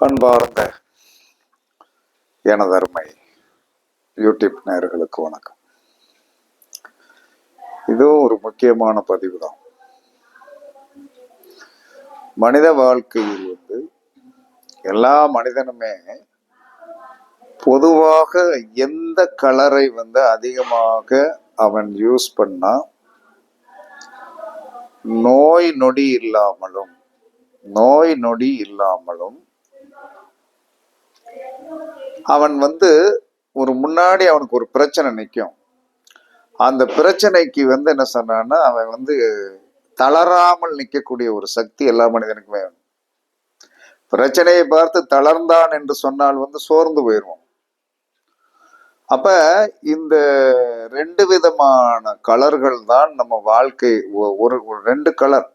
அன்பார்ந்த எனதருமை யூடியூப் நேர்களுக்கு வணக்கம். இதுவும் ஒரு முக்கியமான பதிவு தான் மனித வாழ்க்கையில் வந்து எல்லா மனிதனுமே பொதுவாக எந்த கலரை வந்து அதிகமாக அவன் யூஸ் பண்ணா நோய் நொடி இல்லாமலும் நோய் நொடி இல்லாமலும் அவன் வந்து ஒரு முன்னாடி அவனுக்கு ஒரு பிரச்சனை நிற்கும் அந்த பிரச்சனைக்கு வந்து என்ன சொன்னான்னா அவன் வந்து தளராமல் நிற்கக்கூடிய ஒரு சக்தி எல்லா மனிதனுக்குமே வேணும் பிரச்சனையை பார்த்து தளர்ந்தான் என்று சொன்னால் வந்து சோர்ந்து போயிடுவோம் அப்ப இந்த ரெண்டு விதமான கலர்கள் தான் நம்ம வாழ்க்கை ஒ- ஒரு ஒரு ரெண்டு கலர்.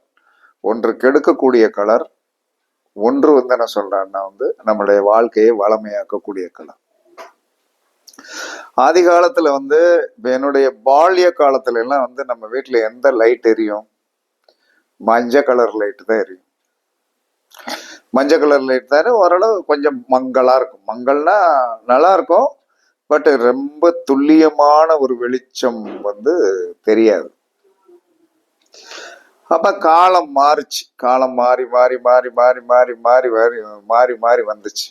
ஒன்று கெடுக்கக்கூடிய கலர் ஒன்று வந்து என்ன சொல்றான்னா வந்து நம்மளுடைய வாழ்க்கையை வளமையாக்கக்கூடிய கலம் ஆதி காலத்துல வந்து என்னுடைய பால்ய காலத்துல எல்லாம் வந்து நம்ம வீட்டுல எந்த லைட் எரியும்? மஞ்சள் கலர் லைட் தான் எரியும். மஞ்சள் கலர் லைட் தானே ஓரளவு கொஞ்சம் மங்களா இருக்கும். மங்கள்னா நல்லா இருக்கும். பட் ரொம்ப துல்லியமான ஒரு வெளிச்சம் வந்து தெரியாது. அப்ப காலம் மாறுச்சு. காலம் மாறி மாறி மாறி மாறி மாறி மாறி மாறி மாறி மாறி வந்துச்சு.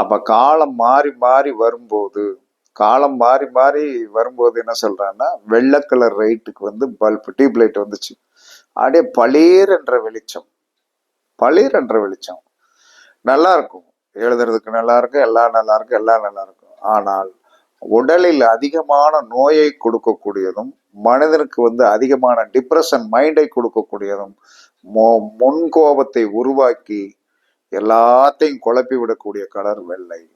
அப்ப காலம் மாறி மாறி வரும்போது காலம் மாறி மாறி வரும்போது என்ன சொல்கிறான்னா வெள்ளை கலர் ரைட்டுக்கு வந்து பல்ப் டியூப் லைட் வந்துச்சு. அப்படியே பளீர் என்ற வெளிச்சம். பளீர் என்ற வெளிச்சம். நல்லா இருக்கும். எழுதுறதுக்கு நல்லா இருக்கும் எல்லாம் நல்லா இருக்கும் எல்லாம் நல்லா இருக்கும். ஆனால் உடலில் அதிகமான நோயை கொடுக்கக்கூடியதும் மனிதனுக்கு வந்து அதிகமான டிப்ரெஷன் மைண்டை கொடுக்கக்கூடியதும் மொ- முன்கோபத்தை உருவாக்கி எல்லாத்தையும் குழப்பி விடக்கூடிய கலர் வெள்ளை.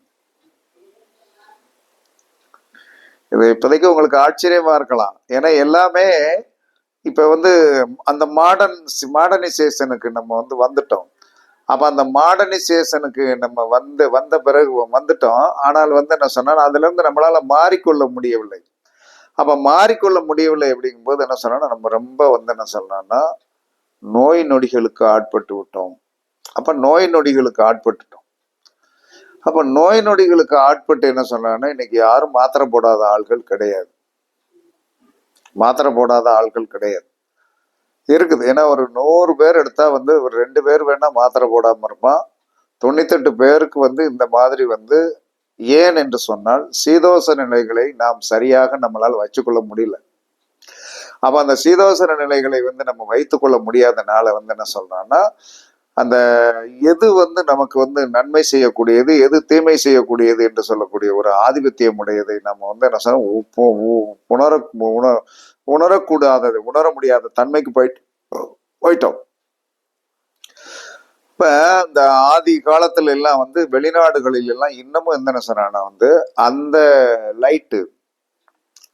இது இப்போதைக்கு உங்களுக்கு ஆச்சரியமா இருக்கலாம். ஏன்னா எல்லாமே இப்ப வந்து அந்த மாடர்ன் மாடர்னைசேஷனுக்கு நம்ம வந்து வந்துட்டோம். அப்ப அந்த மாடர்னைசேஷனுக்கு நம்ம வந்து வந்த பிறகு வந்துட்டோம். ஆனால் வந்து என்ன சொன்னால் அதுல இருந்து நம்மளால மாறிக்கொள்ள முடியவில்லை. அப்ப மாறிக்கொள்ள முடியவில்லை அப்படிங்கும்போது என்ன சொன்னா நம்ம ரொம்ப வந்து என்ன சொல்லணும்னா நோய் நொடிகளுக்கு ஆட்பட்டு விட்டோம். அப்ப நோய் நொடிகளுக்கு ஆட்பட்டுட்டோம். அப்ப நோய் நொடிகளுக்கு ஆட்பட்டு என்ன சொன்னான்னா இன்னைக்கு யாரும் மாத்திரை போடாத ஆள்கள் கிடையாது. மாத்திரை போடாத ஆட்கள் கிடையாது. இருக்குது. ஏன்னா ஒரு நூறு பேர் எடுத்தா வந்து ஒரு ரெண்டு பேர் வேணா மாத்திரை போடாம இருப்பான். தொண்ணூத்தெட்டு பேருக்கு வந்து இந்த மாதிரி வந்து ஏன் என்று சொன்னால் சீதோச நிலைகளை நாம் சரியாக நம்மளால் வச்சுக்கொள்ள முடியல. அப்ப அந்த சீதோசன நிலைகளை வந்து நம்ம வைத்துக்கொள்ள முடியாதனால வந்து என்ன சொல்றான்னா அந்த எது வந்து நமக்கு வந்து நன்மை செய்யக்கூடியது எது தீமை செய்யக்கூடியது என்று சொல்லக்கூடிய ஒரு ஆதிபத்தியம் உடையதை நம்ம வந்து என்ன சொன்னோம் உ- உணர உணர உணரக்கூடாதது உணர முடியாத தன்மைக்கு போயிட்டு போயிட்டோம். இப்ப இந்த ஆதி காலத்துல எல்லாம் வந்து வெளிநாடுகளில் எல்லாம் இன்னமும் எந்த சொன்னா வந்து அந்த லைட்டு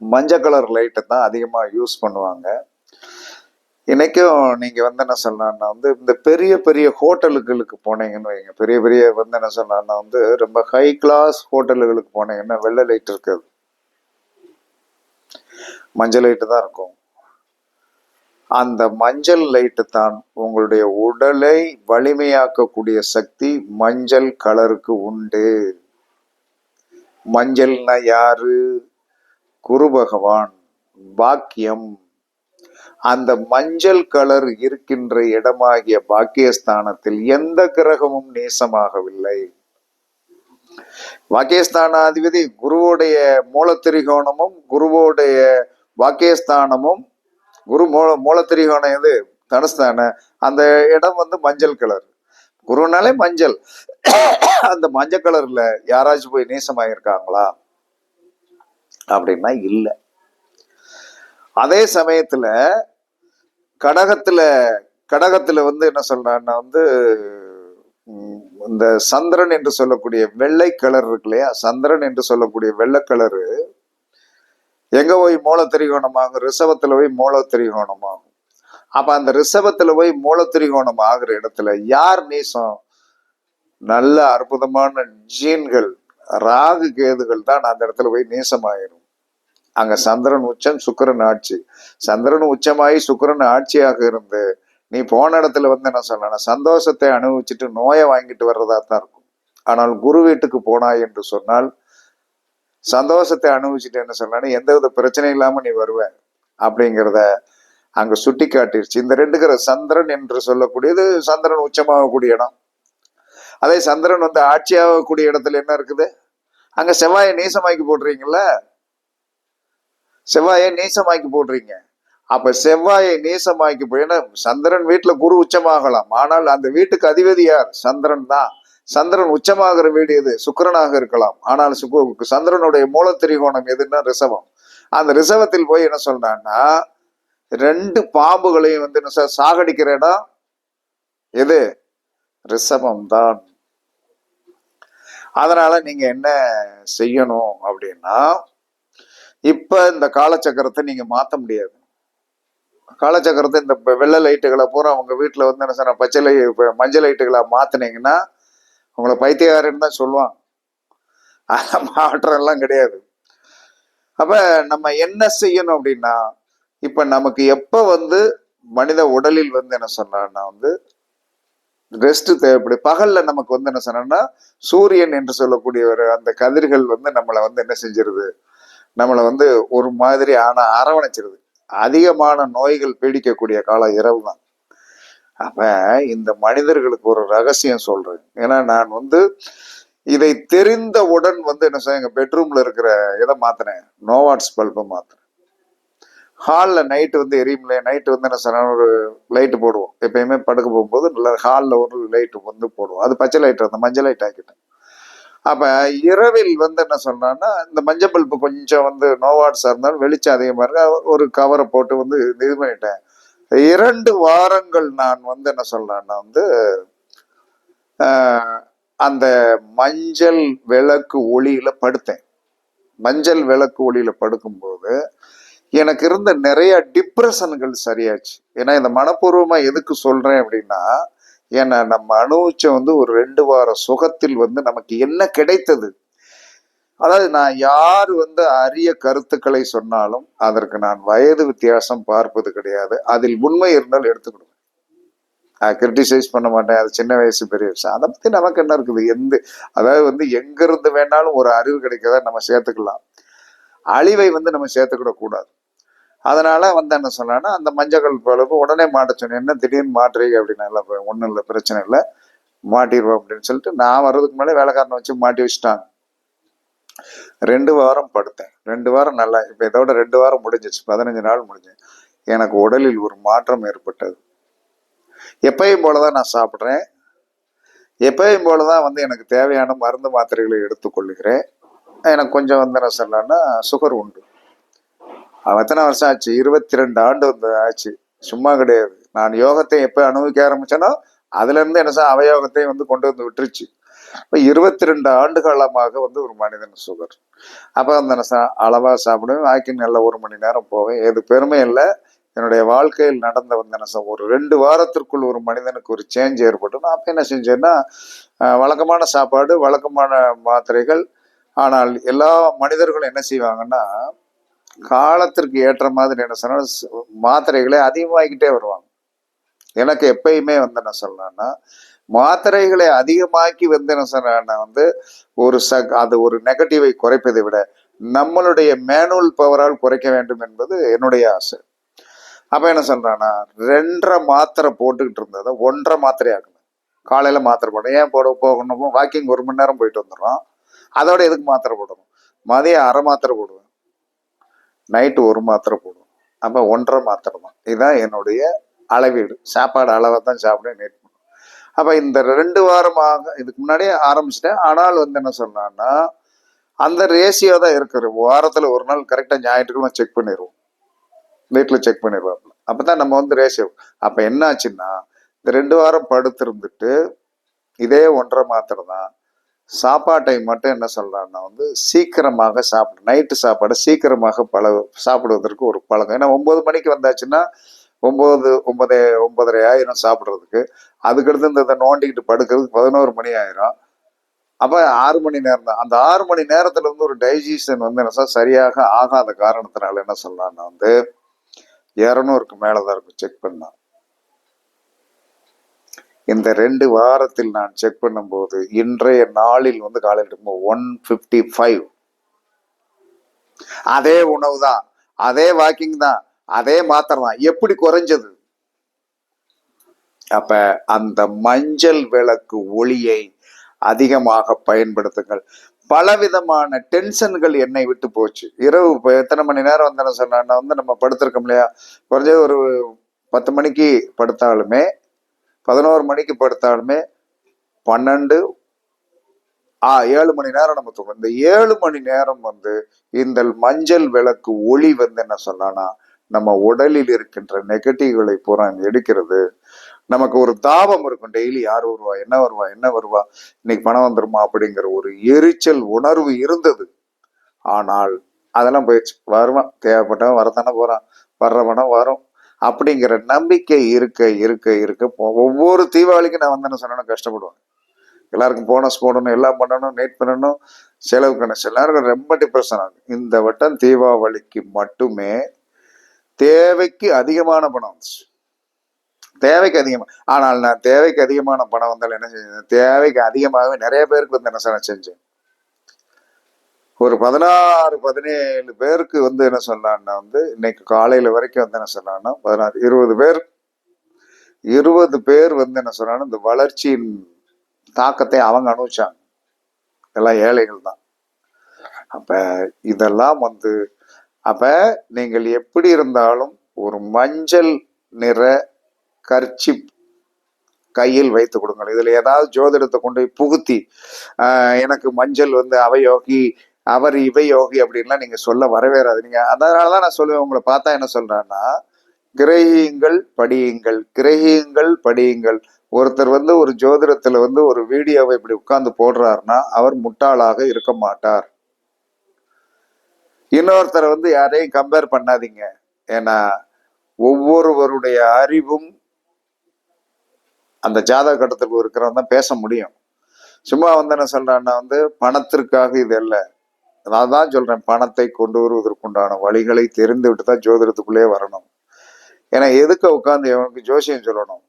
மஞ்சள் கலர் லைட்டை தான் அதிகமா யூஸ் பண்ணுவாங்க. இன்னைக்கும் நீங்க வந்து என்ன சொல்லலாம்னா வந்து இந்த பெரிய பெரிய ஹோட்டலுகளுக்கு போனீங்கன்னு வைங்க. பெரிய பெரிய வந்து என்ன சொல்லலாம்னா வந்து ரொம்ப ஹை கிளாஸ் ஹோட்டலுகளுக்கு போனீங்கன்னா வெள்ளை லைட் இருக்காது. மஞ்சள் லைட்டு தான் இருக்கும். அந்த மஞ்சள் லைட்டு தான் உங்களுடைய உடலை வலிமையாக்கக்கூடிய சக்தி மஞ்சள் கலருக்கு உண்டு. மஞ்சள்னா யாரு? குரு பகவான். பாக்கியம். அந்த மஞ்சள் கலர் இருக்கின்ற இடமாகிய பாக்கியஸ்தானத்தில் எந்த கிரகமும் நேசமாகவில்லை. வாக்கியஸ்தானாதிபதி குருவோடைய மூலத்திரிகோணமும் குருவோடைய வாக்கியஸ்தானமும் குரு மூல மூலத்திரிகோணம் எது தனுஸ்தான. அந்த இடம் வந்து மஞ்சள் கலர் குருனாலே மஞ்சள். அந்த மஞ்சள் கலர்ல யாராச்சும் போய் நேசமாயிருக்காங்களா? அப்படின்னா இல்லை. அதே சமயத்துல கடகத்துல கடகத்துல வந்து என்ன சொல்றான்னா வந்து இந்த சந்திரன் என்று சொல்லக்கூடிய வெள்ளை கலர் இருக்கு இல்லையா? சந்திரன் என்று சொல்லக்கூடிய வெள்ளை கலரு எங்க போய் மூல திரிகோணமாகும் ரிஷபத்துல போய் மூல திரிகோணமாகும் அப்ப அந்த ரிஷபத்துல போய் மூல திரிகோணம் ஆகுற இடத்துல யார் நீசம்? நல்ல அற்புதமான ஜீன்கள் ராகு கேதுகள் தான் அந்த இடத்துல போய் நீசமாயிரும். அங்க சந்திரன் உச்சம் சுக்கரன் ஆட்சி. சந்திரன் உச்சமாயி சுக்கரன் ஆட்சியாக இருந்து நீ போன இடத்துல வந்து என்ன சொல்லணும் சந்தோஷத்தை அனுபவிச்சுட்டு நோயை வாங்கிட்டு வர்றதா தான் இருக்கும். ஆனால் குரு வீட்டுக்கு போனாய் என்று சொன்னால் சந்தோஷத்தை அனுபவிச்சுட்டேன்னு எந்த வித பிரச்சனை இல்லாம நீ வருவ அப்படிங்கிறத அங்க சுட்டி காட்டிருச்சு இந்த ரெண்டுக்கிற சந்திரன் என்று சொல்லக்கூடியது சந்திரன் உச்சமாகக்கூடிய இடம். அதே சந்திரன் வந்து ஆட்சியாகக்கூடிய இடத்துல என்ன இருக்குது? அங்க செவ்வாயை நீசமாக்கி போடுறீங்கல்ல செவ்வாயை நீசமாக்கி போடுறீங்க அப்ப செவ்வாயை நீசமாக்கி போய் ஏன்னா சந்திரன் வீட்டுல குரு உச்சமாகலாம். ஆனால் அந்த வீட்டுக்கு அதிபதி யார்? சந்திரன் தான். சந்திரன் உச்சமாகிற வீடு எது? சுக்கிரனாக இருக்கலாம். ஆனால் சுக்கு- சந்திரனுடைய மூல திரிகோணம் எதுன்னா ரிசவம் அந்த ரிசவத்தில் போய் என்ன சொல்றான்னா ரெண்டு பாம்புகளையும் வந்து என்ன சாகடிக்கிற இடம் எது? ரிசவம் தான் அதனால நீங்க என்ன செய்யணும் அப்படின்னா இப்ப இந்த காலச்சக்கரத்தை நீங்க மாத்த முடியாது. காலச்சக்கரத்தை இந்த வெள்ளை லைட்டுகளை பூரா உங்க வீட்டுல வந்து என்ன சொன்ன பச்சை லை மஞ்சள் லைட்டுகளை மாத்தினீங்கன்னா உங்களை பைத்தியக்காரன்னு தான் சொல்லுவான் அந்த மாற்றம் எல்லாம் கிடையாது. அப்ப நம்ம என்ன செய்யணும் அப்படின்னா இப்ப நமக்கு எப்ப வந்து மனித உடலில் வந்து என்ன சொன்னா வந்து ரெஸ்ட் தேவைப்படும் பகல்ல நமக்கு வந்து என்ன சொன்னோம்னா சூரியன் என்று சொல்லக்கூடிய ஒரு அந்த கதிர்கள் வந்து நம்மளை வந்து என்ன செஞ்சிருது? நம்மளை வந்து ஒரு மாதிரி ஆனா அரவணைச்சிருது. அதிகமான நோய்கள் பீடிக்கக்கூடிய காலம் இரவு தான் அப்ப இந்த மனிதர்களுக்கு ஒரு ரகசியம் சொல்றேன். ஏன்னா நான் வந்து இதை தெரிந்தவுடன் வந்து என்ன செய்ய எங்க பெட்ரூம்ல இருக்கிற இதை மாத்தினேன் நோவாட்ஸ் பல்பை மாத்தினேன் ஹாலில் நைட்டு வந்து எரியும்ல நைட்டு வந்து என்ன சொன்னா ஒரு லைட்டு போடுவோம். எப்பயுமே படுக்க போகும்போது நல்லா ஹாலில் ஒரு லைட்டு வந்து போடுவோம். அது பச்சை லைட் அந்த மஞ்சள் லைட் ஆக்கிட்டேன். அப்போ இரவில் வந்து என்ன சொன்னான்னா இந்த மஞ்சள் பல்பு கொஞ்சம் வந்து நோவாட்ஸாக இருந்தாலும் வெளிச்சம் அதிகமாக இருக்கு. ஒரு கவரை போட்டு வந்து இது பண்ணிட்டேன். இரண்டு வாரங்கள் நான் வந்து என்ன சொல்றேன்னா வந்து அந்த மஞ்சள் விளக்கு ஒளியில படுத்தேன். மஞ்சள் விளக்கு ஒளியில படுக்கும்போது எனக்கு இருந்த நிறைய டிப்ரெஷன்கள் சரியாச்சு. ஏன்னா இந்த மனப்பூர்வமா எதுக்கு சொல்றேன் அப்படின்னா ஏன்னா நம்ம அனுபவிச்ச வந்து ஒரு ரெண்டு வார சுகத்தில் வந்து நமக்கு என்ன கிடைத்தது? அதாவது நான் யார் வந்து அரிய கருத்துக்களை சொன்னாலும் அதற்கு நான் வயது வித்தியாசம் பார்ப்பது கிடையாது. அதில் உண்மை இருந்தால் எடுத்துக்கிடுவேன். நான் கிரிட்டிசைஸ் பண்ண மாட்டேன். அது சின்ன வயசு பெரிய விஷயம் அதை பற்றி நமக்கு என்ன இருக்குது? எந்த அதாவது வந்து எங்கிருந்து வேணாலும் ஒரு அறிவு கிடைக்கிறத நம்ம சேர்த்துக்கலாம். அழிவை வந்து நம்ம சேர்த்துக்கிடக்கூடாது அதனால வந்து என்ன சொன்னான்னா அந்த மஞ்சள் பழப்பு உடனே மாட்ட சொன்னேன். என்ன திடீர்னு மாட்டுறீங்க அப்படின்னா இல்லை ஒன்றும் இல்லை பிரச்சனை இல்லை. மாட்டிடுவோம் அப்படின்னு சொல்லிட்டு நான் வர்றதுக்கு முன்னாடி வேலைக்காரனை வச்சு மாட்டி வச்சுட்டாங்க. ரெண்டு வாரம் படுத்தேன். ரெண்டு வாரம் நல்லா இப்போ இதோட ரெண்டு வாரம் முடிஞ்சிச்சு. பதினஞ்சு நாள் முடிஞ்சு. எனக்கு உடலில் ஒரு மாற்றம் ஏற்பட்டது. எப்பயும் போலதான் நான் சாப்பிட்றேன். எப்பயும் போலதான் வந்து எனக்கு தேவையான மருந்து மாத்திரைகளை எடுத்துக்கொள்ளுகிறேன். எனக்கு கொஞ்சம் வந்து என்ன சொல்லலாம்னா சுகர் உண்டு. எத்தனை வருஷம் ஆச்சு? இருபத்தி ரெண்டு ஆண்டு வந்து ஆச்சு. சும்மா கிடையாது. நான் யோகத்தை எப்போ அனுபவிக்க ஆரம்பிச்சேனோ அதுல இருந்து என்ன சார் அவயோகத்தையும் வந்து கொண்டு வந்து விட்டுருச்சு. இப்போ இருபத்தி ரெண்டு ஆண்டு காலமாக வந்து ஒரு மனிதன் சுகர். அப்போ அந்த சா- அளவா சாப்பிடுவேன். வாக்கிங் நல்ல ஒரு மணி நேரம் போவேன். எது பெருமை இல்லை. என்னுடைய வாழ்க்கையில் நடந்த வந்து ஒரு ரெண்டு வாரத்திற்குள் ஒரு மனிதனுக்கு ஒரு சேஞ்ச் ஏற்பட்டு நான் அப்போ என்ன செஞ்சேன்னா அஹ், வழக்கமான சாப்பாடு வழக்கமான மாத்திரைகள். ஆனால் எல்லா மனிதர்களும் என்ன செய்வாங்கன்னா காலத்திற்கு ஏற்ற மாதிரி என்ன சொன்னால் மாத்திரைகளை அதிகமாகிக்கிட்டே வருவாங்க. எனக்கு எப்பயுமே வந்து என்ன சொல்லலாம்னா மாத்திரைகளை அதிகமாக்கி வந்து என்ன சொல்றேன்னா வந்து ஒரு ச அது ஒரு நெகட்டிவை குறைப்பதை விட நம்மளுடைய மேனுவல் பவரால் குறைக்க வேண்டும் என்பது என்னுடைய ஆசை. அப்ப என்ன சொல்றான்னா ரெண்டரை மாத்திரை போட்டுக்கிட்டு இருந்ததை ஒன்றரை மாத்திரை ஆகணும் காலையில மாத்திரை போடணும். ஏன் போட போகணும்? வாக்கிங் ஒரு மணி நேரம் போயிட்டு வந்துடுறோம். அதோட எதுக்கு மாத்திரை போடணும்? மதியம் அரை மாத்திரை போடுவேன். நைட்டு ஒரு மாத்திரை போடுவேன். அப்ப ஒன்றரை மாத்திரை தான். இதுதான் என்னுடைய அளவீடு. சாப்பாடு அளவை தான் சாப்பிடுவேன். நீட் அப்போ இந்த ரெண்டு வாரமாக இதுக்கு முன்னாடியே ஆரம்பிச்சிட்டேன். ஆனால் வந்து என்ன சொன்னான்னா அந்த ரேஷியோ தான் இருக்குது வாரத்தில் ஒரு நாள் கரெக்டாக ஞாயிற்றுக்கிழமை செக் பண்ணிடுவோம் வீட்டில் செக் பண்ணிடுவாப்புல அப்பதான் நம்ம வந்து ரேஷியோ அப்போ என்ன ஆச்சுன்னா இந்த ரெண்டு வாரம் படுத்திருந்துட்டு இதே ஒன்றரை மாத்திரை தான். சாப்பாட்டை மட்டும் என்ன சொல்கிறான்னா வந்து சீக்கிரமாக சாப்பிடு நைட்டு சாப்பாடு சீக்கிரமாக பழ சாப்பிடுவதற்கு ஒரு பழக்கம். ஏன்னா ஒம்பது மணிக்கு வந்தாச்சுன்னா ஒம்பது ஒன்பதே ஒன்பதரை ஆயிரம் சாப்பிட்றதுக்கு. அதுக்கடுத்து இந்த இதை நோண்டிக்கிட்டு படுக்கிறதுக்கு பதினோரு மணி ஆயிரும். அப்போ ஆறு மணி நேரம் தான். அந்த ஆறு மணி நேரத்தில் வந்து ஒரு டைஜஷன் வந்து என்ன சார் சரியாக ஆகாத காரணத்தினால என்ன சொல்லலாம்னா வந்து இரநூறுக்கு மேலே தான் இருக்கும் செக் பண்ணா. இந்த ரெண்டு வாரத்தில் நான் செக் பண்ணும்போது இன்றைய நாளில் வந்து காலையில் ஒன் ஃபிஃப்டி ஃபைவ் அதே உணவு தான். அதே வாக்கிங் தான். அதே மாத்திரை தான் எப்படி குறைஞ்சது? அப்ப அந்த மஞ்சள் விளக்கு ஒளியை அதிகமாக பயன்படுத்துங்கள். பலவிதமான டென்ஷன்கள் என்னை விட்டு போச்சு. இரவு இப்போ எத்தனை மணி நேரம் வந்தேன்னு சொன்னா வந்து நம்ம படுத்திருக்கோம் இல்லையா? குறைஞ்சது ஒரு பத்து மணிக்கு படுத்தாலுமே பதினோரு மணிக்கு படுத்தாலுமே பன்னெண்டு ஆ ஏழு மணி நேரம் நம்ம தூங்கும் இந்த ஏழு மணி நேரம் வந்து இந்த மஞ்சள் விளக்கு ஒளி வந்து என்ன சொன்னான்னா நம்ம உடலில் இருக்கின்ற நெகட்டிவ்களை பூரா எடுக்கிறது. நமக்கு ஒரு தாபம் இருக்கும். டெய்லி யார் வருவா? என்ன வருவா? என்ன வருவா? இன்னைக்கு பணம் வந்துருமா? அப்படிங்கிற ஒரு எரிச்சல் உணர்வு இருந்தது. ஆனால் அதெல்லாம் போயிடுச்சு. வருவான். தேவைப்பட்டவன் வரத்தானே போறான். வர்ற பணம் வரும். அப்படிங்கிற நம்பிக்கை இருக்க இருக்க இருக்க ஒவ்வொரு தீபாவளிக்கும் நான் வந்தேன்னு சொன்னா கஷ்டப்படுவேன் எல்லாருக்கும் போனஸ் போடணும் எல்லாம் பண்ணணும் நேட் பண்ணணும் செலவு கணக்கு எல்லாருக்கும் ரொம்ப டிப்ரெஷன் ஆகும். இந்த வட்டம் தீபாவளிக்கு மட்டுமே தேவைக்கு அதிகமான பணம் வந்துச்சு. தேவைக்கு அதிகமாக ஆனால் நான் தேவைக்கு அதிகமான பணம் வந்தாலும் என்ன செஞ்சேன் தேவைக்கு அதிகமாகவே நிறைய பேருக்கு வந்து என்ன சார் நான் செஞ்சேன். ஒரு பதினாறு பதினேழு பேருக்கு வந்து என்ன சொன்னான்னா வந்து இன்னைக்கு காலையில வரைக்கும் வந்து என்ன சொன்னான்னா பதினாறு இருபது பேர் இருபது பேர் வந்து என்ன சொன்னாங்கன்னா இந்த வளர்ச்சியின் தாக்கத்தை அவங்க அனுபவிச்சாங்க. எல்லாம் ஏழைகள் தான். அப்ப இதெல்லாம் வந்து அப்ப நீங்கள் எப்படி இருந்தாலும் ஒரு மஞ்சள் நிற கர்ச்சிப் கையில் வைத்து கொடுங்கள். இதுல ஏதாவது ஜோதிடத்தை கொண்டு போய் புகுத்தி எனக்கு மஞ்சள் வந்து அவயோகி அவர் இவை யோகி அப்படின்லாம் நீங்க சொல்ல வரவேறாது. நீங்க அதனாலதான் நான் சொல்லுவேன் உங்களை பார்த்தா என்ன சொல்றேன்னா கிரகியுங்கள் படியுங்கள் கிரகியுங்கள் படியுங்கள். ஒருத்தர் வந்து ஒரு ஜோதிடத்துல வந்து ஒரு வீடியோவை இப்படி உட்கார்ந்து போடுறாருன்னா அவர் முட்டாளாக இருக்க மாட்டார். இன்னொருத்தரை வந்து யாரையும் கம்பேர் பண்ணாதீங்க. ஏன்னா ஒவ்வொருவருடைய அறிவும் அந்த ஜாதக கட்டத்துக்கு இருக்கிறவன் தான் பேச முடியும். சும்மா வந்து என்ன சொல்றான்னா வந்து பணத்திற்காக இது அல்ல. நான் தான் சொல்றேன் பணத்தை கொண்டு வருவதற்குண்டான வழிகளை தெரிந்து விட்டு தான் ஜோதிடத்துக்குள்ளே வரணும். ஏன்னா எதுக்க உட்காந்து அவனுக்கு ஜோசியம் சொல்லணும்?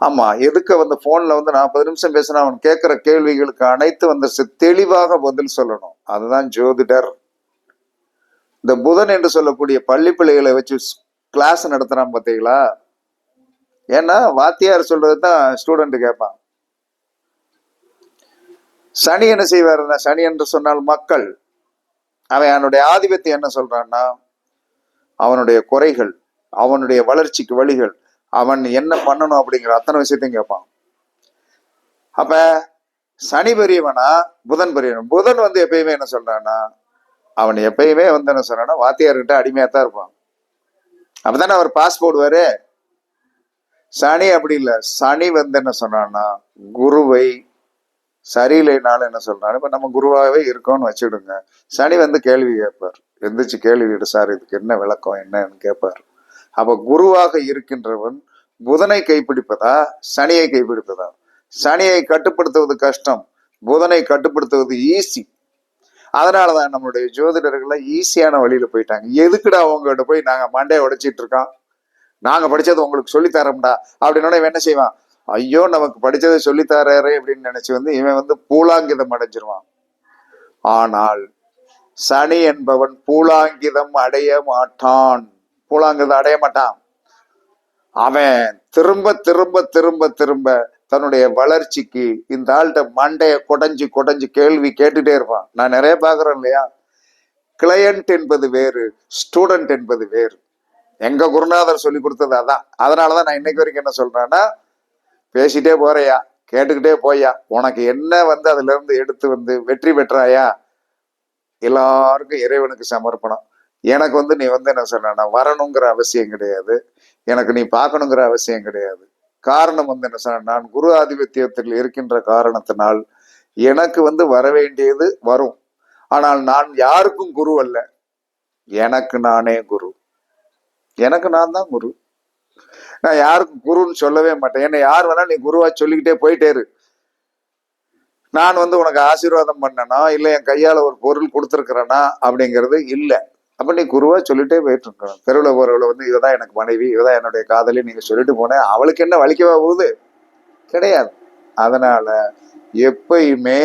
ஆமா எதுக்க வந்து போன்ல வந்து நாற்பது நிமிஷம் பேசினா அவன் கேட்கிற கேள்விகளுக்கு அனைத்து வந்து தெளிவாக பதில் சொல்லணும். அதுதான் ஜோதிடர். இந்த புதன் என்று சொல்லக்கூடிய பள்ளி பிள்ளைகளை வச்சு கிளாஸ் நடத்துறான் பார்த்தீங்களா? ஏன்னா வாத்தியார் சொல்றது தான் ஸ்டூடெண்ட் கேட்பான். சனி என்ன செய்வாருன்னா சனி என்று சொன்னால் மக்கள். அவன் அவனுடைய ஆதிபத்தியம் என்ன சொல்றான்னா அவனுடைய குறைகள் அவனுடைய வளர்ச்சிக்கு வழிகள் அவன் என்ன பண்ணணும் அப்படிங்கிற அத்தனை விஷயத்தையும் கேட்பான். அப்ப சனி பெரியவனா புதன் பெரியவன்? புதன் வந்து எப்பயுமே என்ன சொல்றான்னா அவன் எப்பயுமே வந்து என்ன சொன்னா வாத்தியார்கிட்ட அடிமையா தான் இருப்பான். அப்பதானே அவர் பாஸ் போடுவாரு. சனி அப்படி இல்லை. சனி வந்து என்ன சொன்னான்னா குருவை சரியில்லைனாலும் என்ன சொல்றாரு இப்ப நம்ம குருவாகவே இருக்கோம்னு வச்சுடுங்க. சனி வந்து கேள்வி கேட்பார். எந்திரிச்சு கேள்வி சார் இதுக்கு என்ன விளக்கம் என்னன்னு கேட்பார். அப்ப குருவாக இருக்கின்றவன் புதனை கைப்பிடிப்பதா சனியை கைப்பிடிப்பதா? சனியை கட்டுப்படுத்துவது கஷ்டம் புதனை கட்டுப்படுத்துவது ஈஸி அதனாலதான் நம்மளுடைய ஜோதிடர்கள்லாம் ஈஸியான வழியில போயிட்டாங்க. எதுக்குடா அவங்ககிட்ட போய் நாங்க மண்டையை உடைச்சிட்டு இருக்கோம்? நாங்க படிச்சது உங்களுக்கு சொல்லித் தரோம்டா அப்படின்னோட இவன் என்ன செய்வான்? ஐயோ நமக்கு படிச்சதை சொல்லித்தராரு அப்படின்னு நினைச்சு வந்து இவன் வந்து பூலாங்கிதம் அடைஞ்சிருவான். ஆனால் சனி என்பவன் பூலாங்கிதம் அடைய மாட்டான். பூலாங்கிதம் அடைய மாட்டான். அவன் திரும்ப திரும்ப திரும்ப திரும்ப தன்னுடைய வளர்ச்சிக்கு இந்த ஆள்கிட்ட மண்டைய குடைஞ்சு குடைஞ்சு கேள்வி கேட்டுட்டே இருப்பான். நான் நிறைய பாக்குறேன் இல்லையா? கிளையண்ட் என்பது வேறு ஸ்டூடெண்ட் என்பது வேறு. எங்க குருநாதர் சொல்லி கொடுத்தது அதான். அதனாலதான் நான் இன்னைக்கு வரைக்கும் என்ன சொல்றேன்னா பேசிட்டே போறியா? கேட்டுக்கிட்டே போயா உனக்கு என்ன வந்து அதுல இருந்து எடுத்து வந்து வெற்றி பெற்றாயா? எல்லாருக்கும் இறைவனுக்கு சமர்ப்பணம். எனக்கு வந்து நீ வந்து என்ன சொன்னா வரணுங்கிற அவசியம் கிடையாது. எனக்கு நீ பார்க்கணுங்கிற அவசியம் கிடையாது. காரணம் வந்து என்ன சொன்ன நான் குரு ஆதிபத்தியத்தில் இருக்கின்ற காரணத்தினால் எனக்கு வந்து வர வேண்டியது வரும். ஆனால் நான் யாருக்கும் குரு அல்ல. எனக்கு நானே குரு. எனக்கு நான் தான் குரு. நான் யாருக்கும் குருன்னு சொல்லவே மாட்டேன். என்னை யார் வேணாலும் நீ குருவா சொல்லிக்கிட்டே போயிட்டே இரு. நான் வந்து உனக்கு ஆசீர்வாதம் பண்ணனா இல்லை என் கையால ஒரு பொருள் கொடுத்துருக்குறேனா அப்படிங்கிறது இல்லை. அப்போ நீ குருவாக சொல்லிட்டே போயிட்டு இருக்கணும் தெருவில் போகிறவளை வந்து இவதான் எனக்கு மனைவி இவதான் என்னுடைய காதலி நீங்க சொல்லிட்டு போனேன் அவளுக்கு என்ன வலிக்கவா போகுது? கிடையாது. அதனால எப்பயுமே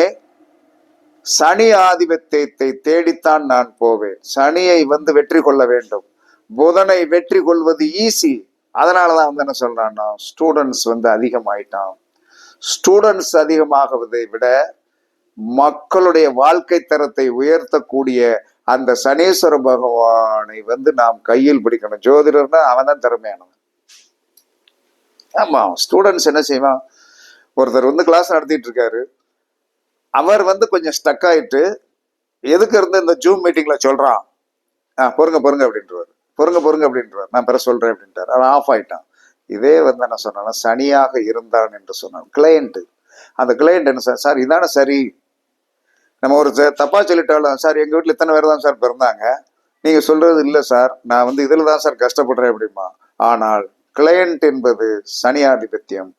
சனி ஆதிபத்தியத்தை தேடித்தான் நான் போவேன். சனியை வந்து வெற்றி கொள்ள வேண்டும். புதனை வெற்றி கொள்வது ஈஸி அதனாலதான் வந்து என்ன சொல்றான்னா ஸ்டூடெண்ட்ஸ் வந்து அதிகமாயிட்டான். ஸ்டூடெண்ட்ஸ் அதிகமாகுவதை விட மக்களுடைய வாழ்க்கை தரத்தை உயர்த்தக்கூடிய அந்த சனீஸ்வர பகவானை வந்து நாம் கையில் பிடிக்கணும். ஜோதிடர்னா அவன் தான் திறமையானவன். ஆமா ஸ்டூடெண்ட்ஸ் என்ன செய்வான்? ஒருத்தர் வந்து கிளாஸ் நடத்திட்டு இருக்காரு அவர் வந்து கொஞ்சம் ஸ்டக் ஆயிட்டு எதுக்கு இருந்து இந்த ஜூம் மீட்டிங்ல சொல்றான்? ஆ பொறுங்க பொறுங்க அப்படின்றவர். பொறுங்க பொறுங்க அப்படின்றவர். நான் பிற சொல்றேன் அப்படின்ட்டார். அவன் ஆஃப் ஆயிட்டான். இதே வந்து என்ன சொன்னான்னா சனியாக இருந்தான் என்று சொன்னான். கிளையண்ட் அந்த கிளையண்ட் என்ன சார் சார் இதானே சரி? நம்ம ஒரு ச- தப்பா சொல்லிட்டாலும் சார் எங்க வீட்டில் இத்தனை பேர் தான் சார் பிறந்தாங்க. நீங்க சொல்றது இல்லை சார். நான் வந்து இதுல தான் சார் கஷ்டப்படுறேன் அப்படிமா. ஆனால் கிளையண்ட் என்பது சனி ஆதிபத்தியம்.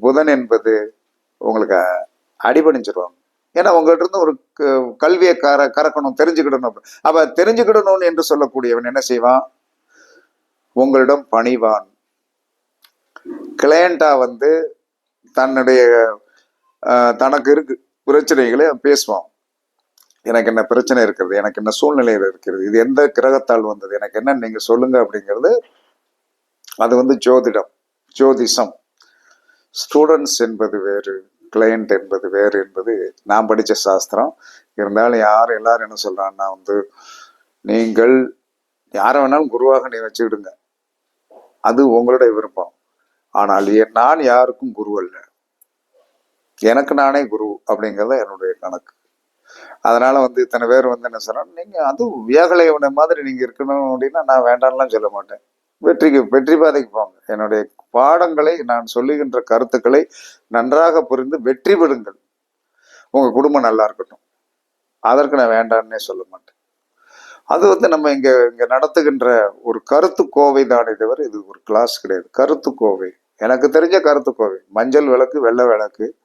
புதன் என்பது உங்களுக்கு அடிபணிஞ்சிருவாங்க ஏன்னா உங்கள்கிட்ட இருந்து ஒரு க- கல்வியை கர கறக்கணும் தெரிஞ்சுக்கிடணும். அப்ப- தெரிஞ்சுக்கிடணும்னு என்று சொல்லக்கூடியவன் என்ன செய்வான்? உங்களிடம் பணிவான். கிளையண்டா வந்து தன்னுடைய தனக்கு இருக்கு பிரச்சனைகளை பேசுவான். எனக்கு என்ன பிரச்சனை இருக்கிறது? எனக்கு என்ன சூழ்நிலையில் இருக்கிறது? இது எந்த கிரகத்தால் வந்தது? எனக்கு என்ன நீங்க சொல்லுங்க அப்படிங்கிறது அது வந்து ஜோதிடம் ஜோதிஷம். ஸ்டூடெண்ட்ஸ் என்பது வேறு கிளையண்ட் என்பது வேறு என்பது நான் படித்த சாஸ்திரம். இருந்தாலும் யார் எல்லாரும் என்ன சொல்கிறான்னா வந்து நீங்கள் யாரை வேணாலும் குருவாக நீ வச்சுக்கிடுங்க. அது உங்களுடைய விருப்பம். ஆனால் நான் யாருக்கும் குரு அல்ல. எனக்கு நானே குரு அப்படிங்கிறது என்னுடைய கணக்கு. அதனால வந்து இத்தனை பேர் வந்து என்ன சொன்னா நீங்க அதுவும் வியாகலைவனை மாதிரி நீங்க இருக்கணும் அப்படின்னா நான் வேண்டாம்லாம் சொல்ல மாட்டேன். வெற்றிக்கு வெற்றி பாதைக்கு போங்க. என்னுடைய பாடங்களை நான் சொல்லுகின்ற கருத்துக்களை நன்றாக புரிந்து வெற்றி பெறுங்கள். உங்க குடும்பம் நல்லா இருக்கட்டும். அதற்கு நான் வேண்டான்னே சொல்ல மாட்டேன். அது வந்து நம்ம இங்க இங்க நடத்துகின்ற ஒரு கருத்து கோவை தானே தவிர இது ஒரு கிளாஸ் கிடையாது. கருத்து கோவை. எனக்கு தெரிஞ்ச கருத்து கோவை. மஞ்சள் விளக்கு வெள்ளை விளக்கு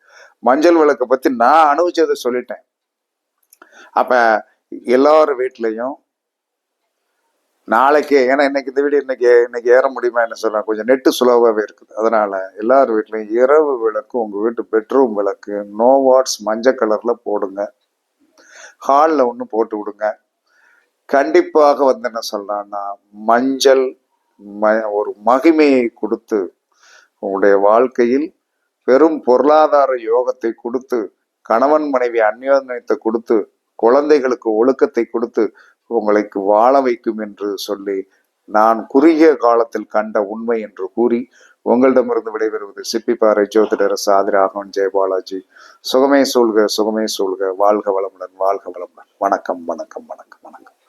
மஞ்சள் விளக்கை பத்தி நான் அனுபவிச்சதை சொல்லிட்டேன். அப்ப எல்லார் வீட்லயும் நாளைக்கே ஏன்னா இன்னைக்கு இந்த வீடு இன்னைக்கு இன்னைக்கு ஏற முடியுமா என்ன சொல்ல கொஞ்சம் நெட்டு சுலபாவே இருக்குது. அதனால எல்லார் வீட்லயும் இரவு விளக்கு உங்க வீட்டு பெட்ரூம் விளக்கு நோ வாட்ஸ் மஞ்சள் கலர்ல போடுங்க. ஹாலில் ஒன்று போட்டு விடுங்க. கண்டிப்பாக வந்து என்ன சொல்லலாம்னா மஞ்சள் ம ஒரு மகிமையை கொடுத்து உங்களுடைய வாழ்க்கையில் பெரும் பொருளாதார யோகத்தை கொடுத்து கணவன் மனைவி அந்யோன்யத்தை கொடுத்து குழந்தைகளுக்கு ஒழுக்கத்தை கொடுத்து உங்களுக்கு வாழ வைக்கும் என்று சொல்லி நான் குறுகிய காலத்தில் கண்ட உண்மை என்று கூறி உங்களிடமிருந்து விடைபெறுவது சிப்பிப்பாறை ஜோதிடர் சாதிராகவன் ஜெயபாலாஜி சுகமே சூழ்க சுகமே சூழ்க. வாழ்க வளமுடன் வாழ்க வளமுடன். வணக்கம் வணக்கம் வணக்கம்.